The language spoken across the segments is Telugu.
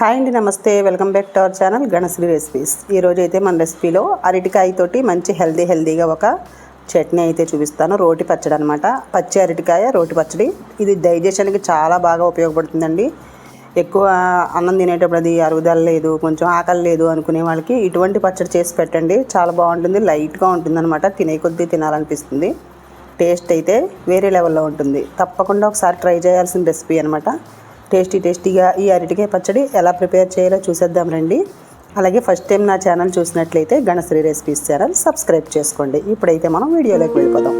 హాయ్ అండి నమస్తే. Welcome back to our channel Ganashri recipes. ఈరోజు అయితే మన రెసిపీలో అరటికాయతోటి మంచి హెల్దీ హెల్దీగా ఒక చట్నీ అయితే చూపిస్తాను. రోటి పచ్చడి అనమాట పచ్చి అరటికాయ రోటి పచ్చడి. ఇది డైజెషన్కి చాలా బాగా ఉపయోగపడుతుందండి. ఎక్కువ అన్నం తినేటప్పుడు అది అరుగుదల లేదు కొంచెం ఆకలి లేదు అనుకునే వాళ్ళకి ఇటువంటి పచ్చడి చేసి పెట్టండి. చాలా బాగుంటుంది లైట్గా ఉంటుంది అనమాట తినే కొద్దీ తినాలనిపిస్తుంది. టేస్ట్ అయితే వేరే లెవెల్లో ఉంటుంది. తప్పకుండా ఒకసారి ట్రై చేయాల్సిన రెసిపీ అనమాట టేస్టీ టేస్టీగా ఈ అరటికాయ పచ్చడి ఎలా ప్రిపేర్ చేయాలో చూసేద్దాం రండి. అలాగే ఫస్ట్ టైం నా ఛానల్ చూసినట్లయితే గణశ్రీ రెసిపీస్ ఛానల్ సబ్స్క్రైబ్ చేసుకోండి. ఇప్పుడైతే మనం వీడియోలోకి వెళ్ళిపోదాం.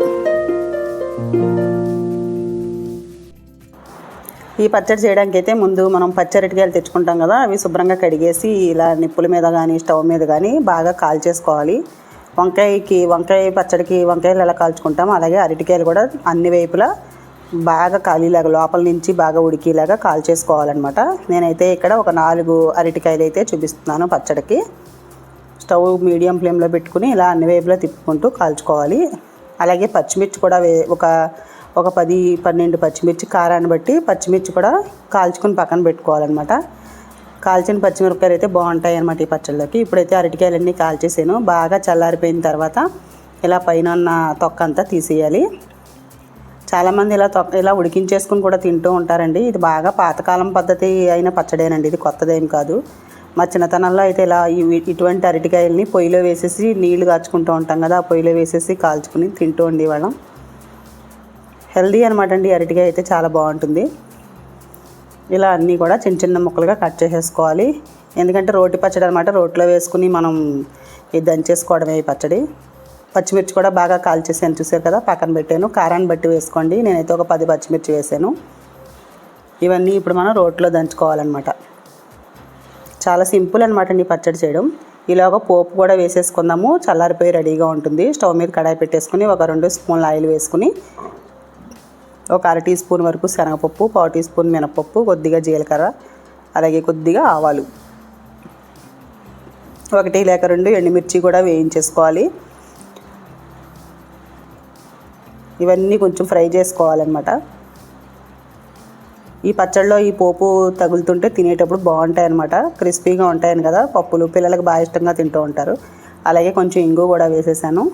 ఈ పచ్చడి చేయడానికి అయితే ముందు మనం పచ్చరటికాయలు తెచ్చుకుంటాం కదా అవి శుభ్రంగా కడిగేసి ఇలా నిప్పుల మీద కానీ స్టవ్ మీద కానీ బాగా కాల్చేసుకోవాలి. వంకాయకి వంకాయ పచ్చడికి వంకాయలు ఎలా కాల్చుకుంటాం అలాగే అరటికాయలు కూడా అన్ని వైపులా బాగా కాలీలాగా లోపల నుంచి బాగా ఉడికేలాగా కాల్చేసుకోవాలన్నమాట నేనైతే ఇక్కడ ఒక నాలుగు అరటికాయలు అయితే చూపిస్తున్నాను పచ్చడికి. స్టవ్ మీడియం ఫ్లేమ్లో పెట్టుకుని ఇలా అన్ని వైపులా తిప్పుకుంటూ కాల్చుకోవాలి. అలాగే పచ్చిమిర్చి కూడా వే ఒక ఒక పది పన్నెండు పచ్చిమిర్చి కారాన్ని బట్టి పచ్చిమిర్చి కూడా కాల్చుకుని పక్కన పెట్టుకోవాలన్నమాట. కాల్చిన పచ్చిమిరపకాయలు అయితే బాగుంటాయి అన్నమాట ఈ పచ్చళ్ళకి. ఇప్పుడైతే అరటికాయలన్నీ కాల్చేసాను. బాగా చల్లారిపోయిన తర్వాత ఇలా పైన ఉన్న తొక్క అంతా తీసేయాలి. చాలామంది ఇలా ఇలా ఉడికించేసుకుని కూడా తింటూ ఉంటారండి. ఇది బాగా పాతకాలం పద్ధతి అయిన పచ్చడేనండి. ఇది కొత్తదేం కాదు. మా చిన్నతనంలో అయితే ఇలా ఇటువంటి అరటికాయల్ని పొయ్యిలో వేసేసి నీళ్ళు కాచుకుంటూ ఉంటాం కదా ఆ పొయ్యిలో వేసేసి కాల్చుకుని తింటూ ఉండేవాళ్ళం. హెల్దీ అనమాట అండి. అరటికాయ అయితే చాలా బాగుంటుంది. ఇలా అన్నీ కూడా చిన్న చిన్న ముక్కలుగా కట్ చేసేసుకోవాలి. ఎందుకంటే రోటి పచ్చడి అనమాట రోట్లో వేసుకుని మనం ఇది దంచేసుకోవడమే ఈ పచ్చడి. పచ్చిమిర్చి కూడా బాగా కాల్చేసాను. చూసారు కదా పక్కన పెట్టాను. కారాన్ని బట్టి వేసుకోండి. నేనైతే ఒక పది పచ్చిమిర్చి వేసాను. ఇవన్నీ ఇప్పుడు మనం రోట్లో దంచుకోవాలన్నమాట. చాలా సింపుల్ అనమాట అండి పచ్చడి చేయడం. ఇలాగ పోపు కూడా వేసేసుకుందాము. చల్లారిపోయి రెడీగా ఉంటుంది. స్టవ్ మీద కడాయి పెట్టేసుకుని ఒక రెండు స్పూన్ల ఆయిల్ వేసుకుని ఒక అర టీ స్పూన్ వరకు శనగపప్పు పావు టీ స్పూన్ మినపప్పు కొద్దిగా జీలకర్ర అలాగే కొద్దిగా ఆవాలు. ఒకటి లేక రెండు ఎండుమిర్చి కూడా వేయించేసుకోవాలి. ఇవన్నీ కొంచెం ఫ్రై చేసుకోవాలన్నమాట. ఈ పచ్చడిలో ఈ పోపు తగులుతుంటే తినేటప్పుడు బాగుంటాయి అనమాట క్రిస్పీగా ఉంటాయని కదా పప్పులు. పిల్లలకు బాగా ఇష్టంగా తింటూ ఉంటారు. అలాగే కొంచెం ఇంగు కూడా వేసేసాను.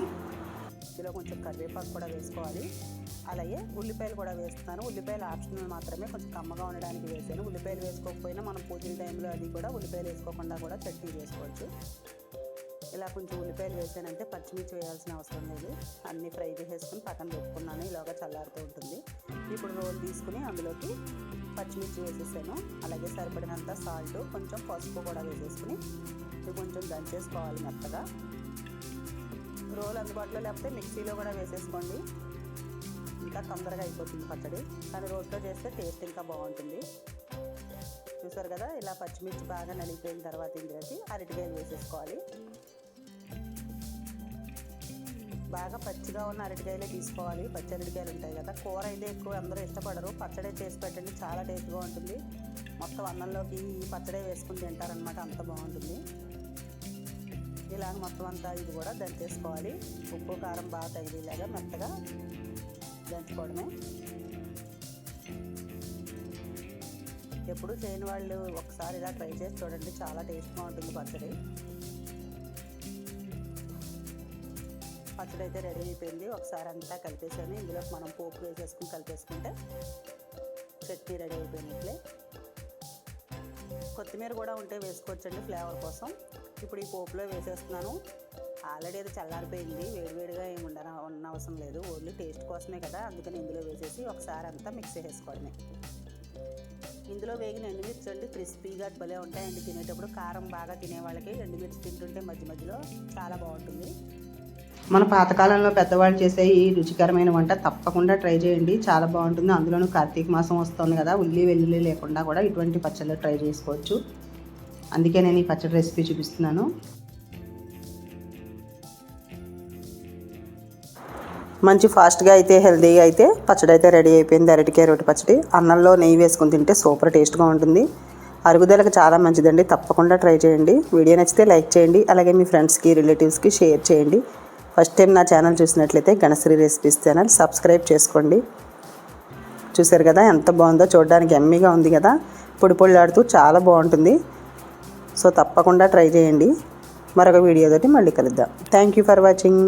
ఇందులో కొంచెం కరివేపాకు కూడా వేసుకోవాలి. అలాగే ఉల్లిపాయలు కూడా వేస్తున్నాను. ఉల్లిపాయలు ఆప్షనల్ మాత్రమే కొంచెం కమ్మగా ఉండడానికి వేసాను. ఉల్లిపాయలు వేసుకోకపోయినా మనం పూజల టైంలో అది కూడా ఉల్లిపాయలు వేసుకోకుండా కూడా చట్నీ చేసుకోవచ్చు. ఇలా కొంచెం ఉల్లిపాయలు వేసానంటే పచ్చిమిర్చి వేయాల్సిన అవసరం లేదు. అన్నీ ఫ్రై చేసేసుకుని పక్కన పెట్టుకున్నాను. ఇలాగా చల్లారుతూ ఉంటుంది. ఇప్పుడు రోల్ తీసుకుని అందులోకి పచ్చిమిర్చి వేసేసాను. అలాగే సరిపడినంత సాల్ట్ కొంచెం పసుపు కూడా వేసేసుకుని ఇది కొంచెం దంచేసుకోవాలి మెత్తగా. రోల్ అందుబాటులో లేకపోతే మిక్సీలో కూడా వేసేసుకోండి. ఇంకా తొందరగా అయిపోతుంది పచ్చడి. కానీ రోట్లో చేస్తే టేస్ట్ ఇంకా బాగుంటుంది. చూసారు కదా ఇలా పచ్చిమిర్చి బాగా నలిగిపోయిన తర్వాత ఇందులోకి అరటికాయలు వేసేసుకోవాలి. బాగా పచ్చిగా ఉన్న అరటికాయలే తీసుకోవాలి. పచ్చి అరటికాయలు ఉంటాయి కదా. కూర అయితే ఎక్కువ అందరూ ఇష్టపడరు. పచ్చడే చేసి పెట్టండి చాలా టేస్ట్గా ఉంటుంది. మొత్తం అన్నంలోకి ఈ పచ్చడే వేసుకుని తింటారనమాట అంత బాగుంటుంది. ఇలాగ మొత్తం అంతా ఇది కూడా దంచేసుకోవాలి. ఉప్పు కారం బాగా తగిలేలాగా మెత్తగా దంచుకోవడమే. ఎప్పుడు చేయని వాళ్ళు ఒకసారి ఇలా ట్రై చేసి చూడండి చాలా టేస్ట్గా ఉంటుంది పచ్చడి. పచ్చడి అయితే రెడీ అయిపోయింది. ఒకసారి అంతా కలిపేసాను ఇందులో మనం పోపు వేసేసుకుని కలిపేసుకుంటే చట్నీ రెడీ అయిపోయినట్లే. కొత్తిమీర కూడా ఉంటే వేసుకోవచ్చండి ఫ్లేవర్ కోసం. ఇప్పుడు ఈ పోపులో వేసేస్తున్నాను. ఆల్రెడీ అది చల్లారిపోయింది. వేడివేడిగా ఏమి ఉండ ఉన్న అవసరం లేదు. ఓన్లీ టేస్ట్ కోసమే కదా. అందుకని ఇందులో వేసేసి ఒకసారి అంతా మిక్స్ చేసుకోవడమే ఇందులో వేగిన ఎండుమిర్చి అండి క్రిస్పీగా భలే ఉంటాయండి. తినేటప్పుడు కారం బాగా తినే వాళ్ళకి ఎండుమిర్చి తింటుంటే మధ్య మధ్యలో చాలా బాగుంటుంది. మన పాతకాలంలో పెద్దవాళ్ళు చేసే ఈ రుచికరమైన వంట తప్పకుండా ట్రై చేయండి. చాలా బాగుంటుంది. అందులోనూ కార్తీక మాసం వస్తుంది కదా ఉల్లి వెల్లుల్లి లేకుండా కూడా ఇటువంటి పచ్చళ్ళు ట్రై చేసుకోవచ్చు. అందుకే నేను ఈ పచ్చడి రెసిపీ చూపిస్తున్నాను. మంచి ఫాస్ట్గా అయితే హెల్తీగా అయితే పచ్చడి అయితే రెడీ అయిపోయింది. అరటికాయ రొట్టె పచ్చడి. అన్నంలో నెయ్యి వేసుకుని తింటే సూపర్ టేస్ట్గా ఉంటుంది. అరుగుదలకు చాలా మంచిదండి. తప్పకుండా ట్రై చేయండి. వీడియో నచ్చితే లైక్ చేయండి. అలాగే మీ ఫ్రెండ్స్కి రిలేటివ్స్కి షేర్ చేయండి. ఫస్ట్ టైం నా ఛానల్ చూసినట్లయితే గణశ్రీ రెసిపీస్ ఛానల్ సబ్స్క్రైబ్ చేసుకోండి. చూసారు కదా ఎంత బాగుందో చూడడానికి ఎమ్మీగా ఉంది కదా. పొడి పొడిలాడుతూ చాలా బాగుంటుంది. సో తప్పకుండా ట్రై చేయండి. మరొక వీడియోతోటి మళ్ళీ కలుద్దాం. Thank you for watching